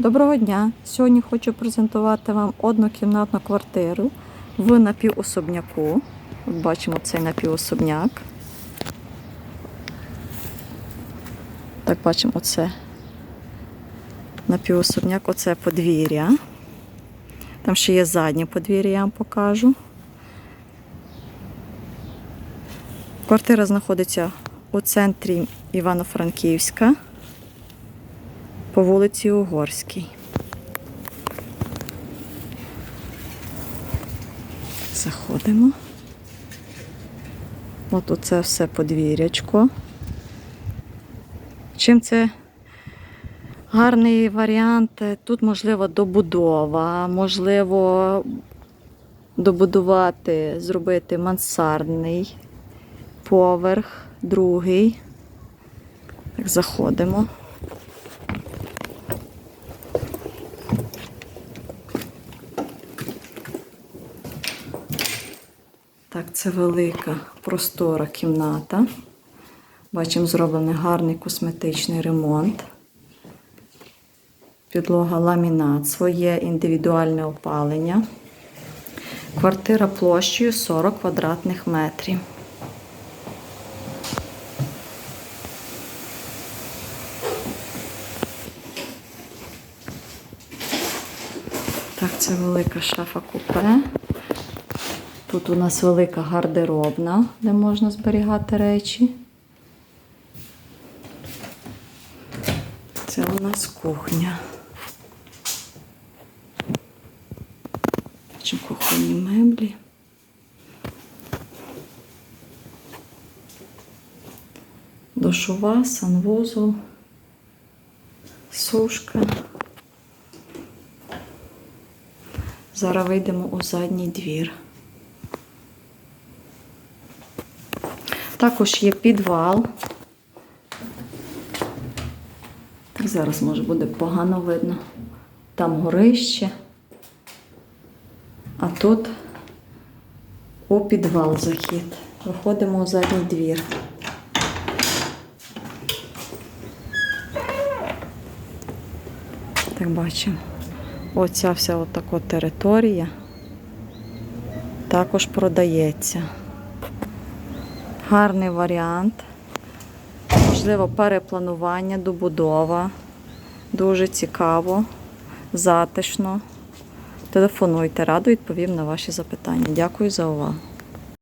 Доброго дня! Сьогодні хочу презентувати вам однокімнатну квартиру в напівособняку. От бачимо цей напівособняк. Так, бачимо оце напівособняк, оце подвір'я. Там ще є заднє подвір'я, я вам покажу. Квартира знаходиться у центрі Івано-Франківська по вулиці Угорській. Заходимо. От оце все подвір'ячко. Чим це гарний варіант? Тут можливо добудова, можливо добудувати, зробити мансардний поверх, другий. Так, заходимо. Так, це велика простора кімната. Бачимо, зроблений гарний косметичний ремонт. Підлога ламінат, своє індивідуальне опалення. Квартира площею 40 квадратних метрів. Так, це велика шафа купе. Тут у нас велика гардеробна, де можна зберігати речі. Це у нас кухня. Бачимо кухонні меблі. Душова, санвузол, сушка. Зараз вийдемо у задній двір. Також є підвал. Так, зараз може буде погано видно. Там горище. А тут у підвал захід. Виходимо у задній двір. Так бачимо. Оця вся отака територія також продається. Гарний варіант. Можливо, перепланування, добудова. Дуже цікаво, затишно. Телефонуйте, радо відповім на ваші запитання. Дякую за увагу.